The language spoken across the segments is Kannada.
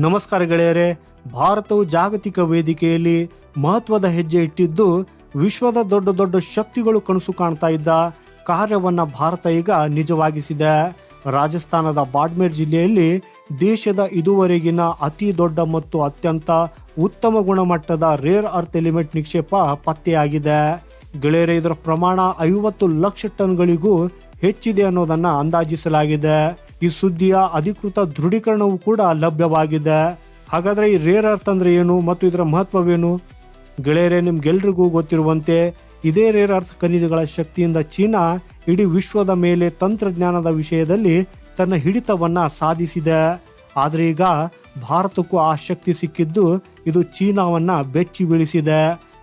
ನಮಸ್ಕಾರ ಗೆಳೆಯರೆ, ಭಾರತವು ಜಾಗತಿಕ ವೇದಿಕೆಯಲ್ಲಿ ಮಹತ್ವದ ಹೆಜ್ಜೆ ಇಟ್ಟಿದ್ದು ವಿಶ್ವದ ದೊಡ್ಡ ದೊಡ್ಡ ಶಕ್ತಿಗಳು ಕನಸು ಕಾಣ್ತಾ ಇದ್ದ ಕಾರ್ಯವನ್ನು ಭಾರತ ಈಗ ನಿಜವಾಗಿಸಿದೆ. ರಾಜಸ್ಥಾನದ ಬಾಡ್ಮೇರ್ ಜಿಲ್ಲೆಯಲ್ಲಿ ದೇಶದ ಇದುವರೆಗಿನ ಅತಿ ದೊಡ್ಡ ಮತ್ತು ಅತ್ಯಂತ ಉತ್ತಮ ಗುಣಮಟ್ಟದ ರೇರ್ ಅರ್ತ್ ಎಲಿಮೆಂಟ್ ನಿಕ್ಷೇಪ ಪತ್ತೆಯಾಗಿದೆ. ಗೆಳೆಯರೆ, ಇದರ ಪ್ರಮಾಣ ಐವತ್ತು ಲಕ್ಷ ಟನ್ಗಳಿಗೂ ಹೆಚ್ಚಿದೆ ಅನ್ನೋದನ್ನು ಅಂದಾಜಿಸಲಾಗಿದೆ. ಈ ಸುದ್ದಿಯ ಅಧಿಕೃತ ದೃಢೀಕರಣವೂ ಕೂಡ ಲಭ್ಯವಾಗಿದೆ. ಹಾಗಾದ್ರೆ ಈ ರೇರ್ ಅರ್ತ್ ಅಂದ್ರೆ ಏನು ಮತ್ತು ಇದರ ಮಹತ್ವವೇನು? ಗೆಳೆಯರೆ, ನಿಮ್ಗೆಲ್ರಿಗೂ ಗೊತ್ತಿರುವಂತೆ ಇದೇ ರೇರ್ ಅರ್ಥ ಖನಿಜಗಳ ಶಕ್ತಿಯಿಂದ ಚೀನಾ ಇಡೀ ವಿಶ್ವದ ಮೇಲೆ ತಂತ್ರಜ್ಞಾನದ ವಿಷಯದಲ್ಲಿ ತನ್ನ ಹಿಡಿತವನ್ನ ಸಾಧಿಸಿದೆ. ಆದರೆ ಈಗ ಭಾರತಕ್ಕೂ ಆ ಶಕ್ತಿ ಸಿಕ್ಕಿದ್ದು ಇದು ಚೀನಾವನ್ನ ಬೆಚ್ಚಿ ಬೀಳಿಸಿದೆ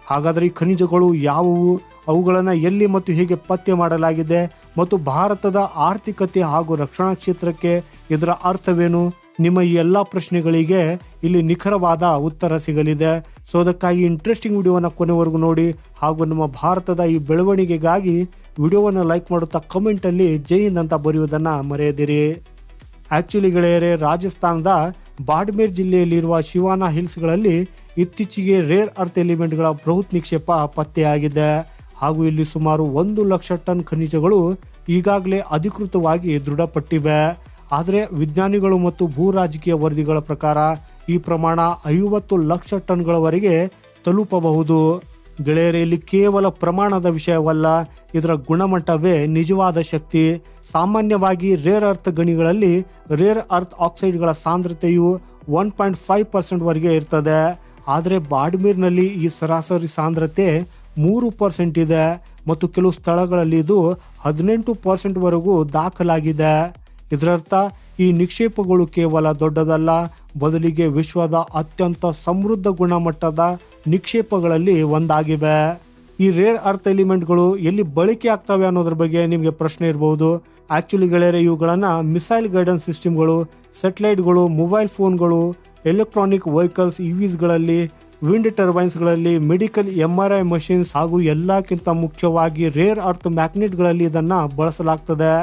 ಹಾಗಾದ್ರೆ ಈ ಖನಿಜಗಳು ಯಾವುವು? ಅವುಗಳನ್ನು ಎಲ್ಲಿ ಮತ್ತು ಹೇಗೆ ಪತ್ತೆ ಮಾಡಲಾಗಿದೆ? ಮತ್ತು ಭಾರತದ ಆರ್ಥಿಕತೆ ಹಾಗೂ ರಕ್ಷಣಾ ಕ್ಷೇತ್ರಕ್ಕೆ ಇದರ ಅರ್ಥವೇನು? ನಿಮ್ಮ ಈ ಎಲ್ಲ ಪ್ರಶ್ನೆಗಳಿಗೆ ಇಲ್ಲಿ ನಿಖರವಾದ ಉತ್ತರ ಸಿಗಲಿದೆ. ಸೊ ಅದಕ್ಕಾಗಿ ಇಂಟ್ರೆಸ್ಟಿಂಗ್ ವಿಡಿಯೋವನ್ನು ಕೊನೆವರೆಗೂ ನೋಡಿ ಹಾಗೂ ನಮ್ಮ ಭಾರತದ ಈ ಬೆಳವಣಿಗೆಗಾಗಿ ವಿಡಿಯೋವನ್ನು ಲೈಕ್ ಮಾಡುತ್ತಾ ಕಮೆಂಟಲ್ಲಿ ಜೈ ಹಿಂದ್ ಅಂತ ಬರೆಯುವುದನ್ನು ಮರೆಯದಿರಿ. ಆ್ಯಕ್ಚುಲಿ ಗೆಳೆಯರೆ, ರಾಜಸ್ಥಾನದ ಬಾಡ್ಮೇರ್ ಜಿಲ್ಲೆಯಲ್ಲಿರುವ ಶಿವಾನಾ ಹಿಲ್ಸ್ಗಳಲ್ಲಿ ಇತ್ತೀಚೆಗೆ ರೇರ್ ಅರ್ತ್ ಎಲಿಮೆಂಟ್ಗಳ ಬೃಹತ್ ನಿಕ್ಷೇಪ ಪತ್ತೆಯಾಗಿದೆ. ಹಾಗೂ ಇಲ್ಲಿ ಸುಮಾರು ಒಂದು ಲಕ್ಷ ಟನ್ ಖನಿಜಗಳು ಈಗಾಗಲೇ ಅಧಿಕೃತವಾಗಿ ದೃಢಪಟ್ಟಿವೆ. ಆದರೆ ವಿಜ್ಞಾನಿಗಳು ಮತ್ತು ಭೂ ರಾಜಕೀಯ ವರದಿಗಳ ಪ್ರಕಾರ ಈ ಪ್ರಮಾಣ ಐವತ್ತು ಲಕ್ಷ ಟನ್ಗಳವರೆಗೆ ತಲುಪಬಹುದು. ಗೆಳೆಯರೆ ಇಲ್ಲಿ ಕೇವಲ ಪ್ರಮಾಣದ ವಿಷಯವಲ್ಲ, ಇದರ ಗುಣಮಟ್ಟವೇ ನಿಜವಾದ ಶಕ್ತಿ. ಸಾಮಾನ್ಯವಾಗಿ ರೇರ್ ಅರ್ತ್ ಗಣಿಗಳಲ್ಲಿ ರೇರ್ ಅರ್ಥ್ ಆಕ್ಸೈಡ್ಗಳ ಸಾಂದ್ರತೆಯು ಒನ್ ಪಾಯಿಂಟ್ ಫೈವ್ ಪರ್ಸೆಂಟ್ ವರೆಗೆ ಇರ್ತದೆ. ಆದರೆ ಬಾಡ್ಮೀರ್ನಲ್ಲಿ ಈ ಸರಾಸರಿ ಸಾಂದ್ರತೆ ಮೂರು ಪರ್ಸೆಂಟ್ ಇದೆ ಮತ್ತು ಕೆಲವು ಸ್ಥಳಗಳಲ್ಲಿ ಇದು ಹದಿನೆಂಟು ಪರ್ಸೆಂಟ್ ವರೆಗೂ ದಾಖಲಾಗಿದೆ. ಇದರರ್ಥ, ಈ ನಿಕ್ಷೇಪಗಳು ಕೇವಲ ದೊಡ್ಡದಲ್ಲ, ಬದಲಿಗೆ ವಿಶ್ವದ ಅತ್ಯಂತ ಸಮೃದ್ಧ ಗುಣಮಟ್ಟದ ನಿಕ್ಷೇಪಗಳಲ್ಲಿ ಒಂದಾಗಿವೆ. ಈ ರೇರ್ ಅರ್ಥ್ ಎಲಿಮೆಂಟ್ಗಳು ಎಲ್ಲಿ ಬಳಕೆ ಆಗ್ತವೆ ಅನ್ನೋದ್ರ ಬಗ್ಗೆ ನಿಮಗೆ ಪ್ರಶ್ನೆ ಇರಬಹುದು ಆಕ್ಚುಲಿ ಗೆಳೆಯರೆ, ಇವುಗಳನ್ನು ಮಿಸೈಲ್ ಗೈಡೆನ್ಸ್ ಸಿಸ್ಟಮ್ಗಳು ಸೆಟಲೈಟ್ಗಳು ಮೊಬೈಲ್ ಫೋನ್ಗಳು ಎಲೆಕ್ಟ್ರಾನಿಕ್ ವೆಹಿಕಲ್ಸ್ ಇವಿಸ್ಗಳಲ್ಲಿ wind ಟರ್ಬೈನ್ಸ್ಗಳಲ್ಲಿ medical M R I machines ಹಾಗೂ ಎಲ್ಲಕ್ಕಿಂತ ಮುಖ್ಯವಾಗಿ ರೇರ್ ಅರ್ತ್ ಮ್ಯಾಗ್ನೆಟ್ಗಳಲ್ಲಿ ಇದನ್ನು ಬಳಸಲಾಗ್ತದೆ.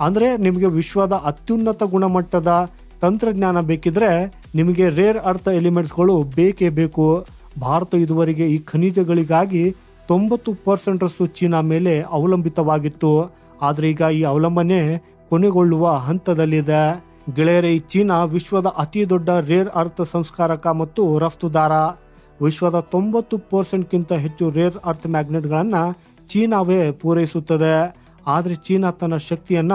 ಅಂದ್ರೆ ನಿಮಗೆ ವಿಶ್ವದ ಅತ್ಯುನ್ನತ ಗುಣಮಟ್ಟದ ತಂತ್ರಜ್ಞಾನ ಬೇಕಿದ್ರೆ ನಿಮಗೆ ರೇರ್ ಅರ್ಥ ಎಲಿಮೆಂಟ್ಸ್ಗಳು ಬೇಕೇ ಬೇಕು. ಭಾರತ ಇದುವರೆಗೆ ಈ ಖನಿಜಗಳಿಗಾಗಿ ತೊಂಬತ್ತು ಪರ್ಸೆಂಟರಷ್ಟು ಚೀನಾ ಮೇಲೆ ಅವಲಂಬಿತವಾಗಿತ್ತು. ಆದರೆ ಈಗ ಈ ಅವಲಂಬನೆ ಕೊನೆಗೊಳ್ಳುವ ಹಂತದಲ್ಲಿದೆ. ಗೆಳೆಯರೆ, ಈ ಚೀನಾ ವಿಶ್ವದ ಅತಿ ದೊಡ್ಡ ರೇರ್ ಅರ್ಥ ಸಂಸ್ಕಾರಕ ಮತ್ತು ರಫ್ತುದಾರ. ವಿಶ್ವದ ತೊಂಬತ್ತು ಪರ್ಸೆಂಟ್ಗಿಂತ ಹೆಚ್ಚು ರೇರ್ ಅರ್ತ್ ಮ್ಯಾಗ್ನೆಟ್ಗಳನ್ನು ಚೀನಾವೇ ಪೂರೈಸುತ್ತದೆ. ಆದರೆ ಚೀನಾ ತನ್ನ ಶಕ್ತಿಯನ್ನ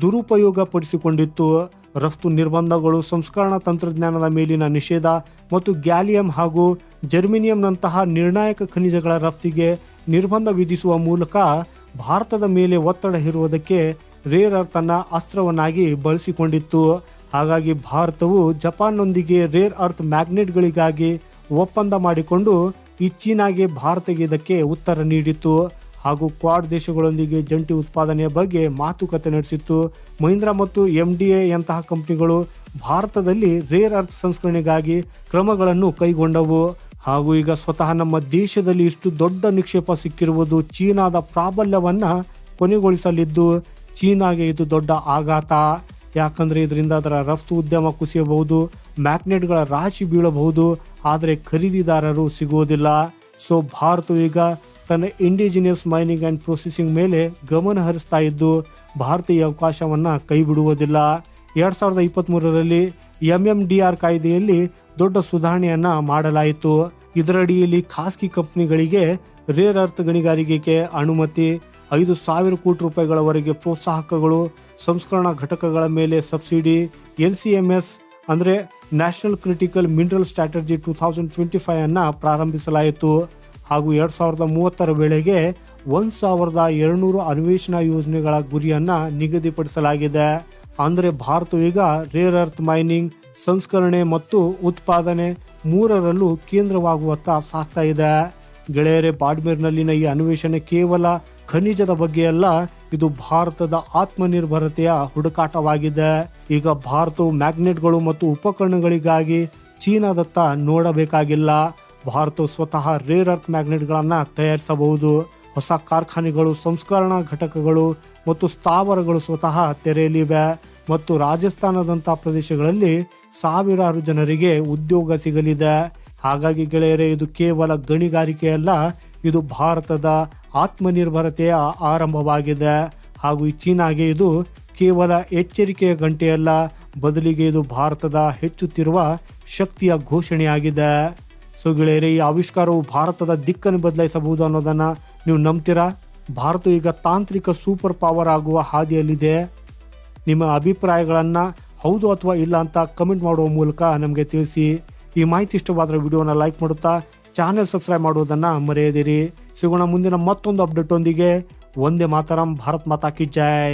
ದುರುಪಯೋಗ ಪಡಿಸಿಕೊಂಡಿತ್ತು ರಫ್ತು ನಿರ್ಬಂಧಗಳು, ಸಂಸ್ಕರಣಾ ತಂತ್ರಜ್ಞಾನದ ಮೇಲಿನ ನಿಷೇಧ ಮತ್ತು ಗ್ಯಾಲಿಯಂ ಹಾಗೂ ಜರ್ಮಿನಿಯಂನಂತಹ ನಿರ್ಣಾಯಕ ಖನಿಜಗಳ ರಫ್ತಿಗೆ ನಿರ್ಬಂಧ ವಿಧಿಸುವ ಮೂಲಕ ಭಾರತದ ಮೇಲೆ ಒತ್ತಡ ಹೇರುವುದಕ್ಕೆ ರೇರ್ ಅರ್ತ್ ಅನ್ನ ಅಸ್ತ್ರವನ್ನಾಗಿ ಬಳಸಿಕೊಂಡಿತ್ತು. ಹಾಗಾಗಿ ಭಾರತವು ಜಪಾನ್ನೊಂದಿಗೆ ರೇರ್ ಅರ್ತ್ ಮ್ಯಾಗ್ನೆಟ್ಗಳಿಗಾಗಿ ಒಪ್ಪಂದ ಮಾಡಿಕೊಂಡು ಈ ಚೀನಾಗೆ ಭಾರತಕ್ಕೆ ಇದಕ್ಕೆ ಉತ್ತರ ನೀಡಿತು ಹಾಗೂ ಕ್ವಾಡ್ ದೇಶಗಳೊಂದಿಗೆ ಜಂಟಿ ಉತ್ಪಾದನೆಯ ಬಗ್ಗೆ ಮಾತುಕತೆ ನಡೆಸಿತ್ತು. ಮಹೀಂದ್ರಾ ಮತ್ತು ಎಂ ಡಿ ಎಂತಹ ಕಂಪನಿಗಳು ಭಾರತದಲ್ಲಿ ರೇರ್ ಅರ್ತ್ ಸಂಸ್ಕರಣೆಗಾಗಿ ಕ್ರಮಗಳನ್ನು ಕೈಗೊಂಡವು. ಹಾಗೂ ಈಗ ಸ್ವತಃ ನಮ್ಮ ದೇಶದಲ್ಲಿ ಇಷ್ಟು ದೊಡ್ಡ ನಿಕ್ಷೇಪ ಸಿಕ್ಕಿರುವುದು ಚೀನಾದ ಪ್ರಾಬಲ್ಯವನ್ನ ಕೊನೆಗೊಳಿಸಲಿದ್ದು, ಚೀನಾಗೆ ಇದು ದೊಡ್ಡ ಆಘಾತ. ಯಾಕಂದ್ರೆ ಇದರಿಂದ ಅದರ ರಫ್ತು ಉದ್ಯಮ ಕುಸಿಯಬಹುದು, ಮ್ಯಾಗ್ನೆಟ್ಗಳ ರಾಶಿ ಬೀಳಬಹುದು, ಆದರೆ ಖರೀದಿದಾರರು ಸಿಗುವುದಿಲ್ಲ. ಸೊ, ಭಾರತವು ಈಗ ತನ್ನ ಇಂಡಿಜಿನಿಯಸ್ ಮೈನಿಂಗ್ ಆ್ಯಂಡ್ ಪ್ರೊಸೆಸಿಂಗ್ ಮೇಲೆ ಗಮನ ಹರಿಸ್ತಾ ಇದ್ದು, ಭಾರತೀಯ ಅವಕಾಶವನ್ನು ಕೈಬಿಡುವುದಿಲ್ಲ. ಎರಡು ಸಾವಿರದ ಇಪ್ಪತ್ತ್ಮೂರರಲ್ಲಿ ಎಂ ಎಂ ಡಿ ಆರ್ ಕಾಯ್ದೆಯಲ್ಲಿ ದೊಡ್ಡ ಸುಧಾರಣೆಯನ್ನು ಮಾಡಲಾಯಿತು. ಇದರಡಿಯಲ್ಲಿ ಖಾಸಗಿ ಕಂಪನಿಗಳಿಗೆ ರೇರ್ ಅರ್ಥ ಗಣಿಗಾರಿಕೆಗೆ ಅನುಮತಿ, ಐದು ಸಾವಿರ ಕೋಟಿ ರೂಪಾಯಿಗಳವರೆಗೆ ಪ್ರೋತ್ಸಾಹಕಗಳು, ಸಂಸ್ಕರಣಾ ಘಟಕಗಳ ಮೇಲೆ subsidy L C M S ಅಂದರೆ national critical mineral strategy two thousand twenty five ಅನ್ನು ಪ್ರಾರಂಭಿಸಲಾಯಿತು. ಹಾಗೂ ಎರಡು ಸಾವಿರದ ಮೂವತ್ತರ ವೇಳೆಗೆ ಒಂದು ಸಾವಿರದ ಎರಡುನೂರು ಅನ್ವೇಷಣಾ ಯೋಜನೆಗಳ ಗುರಿಯನ್ನು ನಿಗದಿಪಡಿಸಲಾಗಿದೆ. ಅಂದರೆ ಭಾರತವು ಈಗ ರೇರ್ ಅರ್ತ್ ಮೈನಿಂಗ್ ಸಂಸ್ಕರಣೆ ಮತ್ತು ಉತ್ಪಾದನೆ ಮೂರರಲ್ಲೂ ಕೇಂದ್ರವಾಗುವತ್ತ ಸಾಗ್ತಾ ಇದೆ. ಗೆಳೆಯರೆ, ಬಾಡ್ಮೇರ್ನಲ್ಲಿನ ಈ ಅನ್ವೇಷಣೆ ಕೇವಲ ಖನಿಜದ ಬಗ್ಗೆ ಅಲ್ಲ, ಇದು ಭಾರತದ ಆತ್ಮನಿರ್ಭರತೆಯ ಹುಡುಕಾಟವಾಗಿದೆ. ಈಗ ಭಾರತವು ಮ್ಯಾಗ್ನೆಟ್ಗಳು ಮತ್ತು ಉಪಕರಣಗಳಿಗಾಗಿ ಚೀನಾದತ್ತ ನೋಡಬೇಕಾಗಿಲ್ಲ. ಭಾರತವು ಸ್ವತಃ ರೇರ್ ಅರ್ತ್ ಮ್ಯಾಗ್ನೆಟ್ಗಳನ್ನು ತಯಾರಿಸಬಹುದು. ಹೊಸ ಕಾರ್ಖಾನೆಗಳು, ಸಂಸ್ಕರಣಾ ಘಟಕಗಳು ಮತ್ತು ಸ್ಥಾವರಗಳು ಸ್ವತಃ ತೆರೆಯಲಿವೆ. ಮತ್ತು ರಾಜಸ್ಥಾನದಂತಹ ಪ್ರದೇಶಗಳಲ್ಲಿ ಸಾವಿರಾರು ಜನರಿಗೆ ಉದ್ಯೋಗ ಸಿಗಲಿದೆ. ಹಾಗಾಗಿ ಗೆಳೆಯರೇ, ಇದು ಕೇವಲ ಗಣಿಗಾರಿಕೆಯಲ್ಲ, ಇದು ಭಾರತದ ಆತ್ಮನಿರ್ಭರತೆಯ ಆರಂಭವಾಗಿದೆ. ಹಾಗೂ ಈ ಚೀನಾಗೆ ಇದು ಕೇವಲ ಎಚ್ಚರಿಕೆಯ ಗಂಟೆಯಲ್ಲ, ಬದಲಿಗೆ ಇದು ಭಾರತದ ಹೆಚ್ಚುತ್ತಿರುವ ಶಕ್ತಿಯ ಘೋಷಣೆಯಾಗಿದೆ. ಸೊ ಗೆಳೆಯರೇ, ಈ ಆವಿಷ್ಕಾರವು ಭಾರತದ ದಿಕ್ಕನ್ನು ಬದಲಾಯಿಸಬಹುದು ಅನ್ನೋದನ್ನು ನೀವು ನಂಬ್ತೀರಾ? ಭಾರತ ಈಗ ತಾಂತ್ರಿಕ ಸೂಪರ್ ಪವರ್ ಆಗುವ ಹಾದಿಯಲ್ಲಿದೆ. ನಿಮ್ಮ ಅಭಿಪ್ರಾಯಗಳನ್ನು ಹೌದು ಅಥವಾ ಇಲ್ಲ ಅಂತ ಕಮೆಂಟ್ ಮಾಡುವ ಮೂಲಕ ನಮಗೆ ತಿಳಿಸಿ. ಈ ಮಾಹಿತಿ ಇಷ್ಟವಾದರೆ ವಿಡಿಯೋನ ಲೈಕ್ ಮಾಡುತ್ತಾ, ಚಾನೆಲ್ ಸಬ್ಸ್ಕ್ರೈಬ್ ಮಾಡುವುದನ್ನು ಮರೆಯದಿರಿ. ಸಿಗೋಣ ಮುಂದಿನ ಮತ್ತೊಂದು ಅಪ್ಡೇಟ್ ಒಂದಿಗೆ ಒಂದೇ ಮಾತರಂ, ಭಾರತ್ ಮಾತಾ ಕಿ ಜೈ.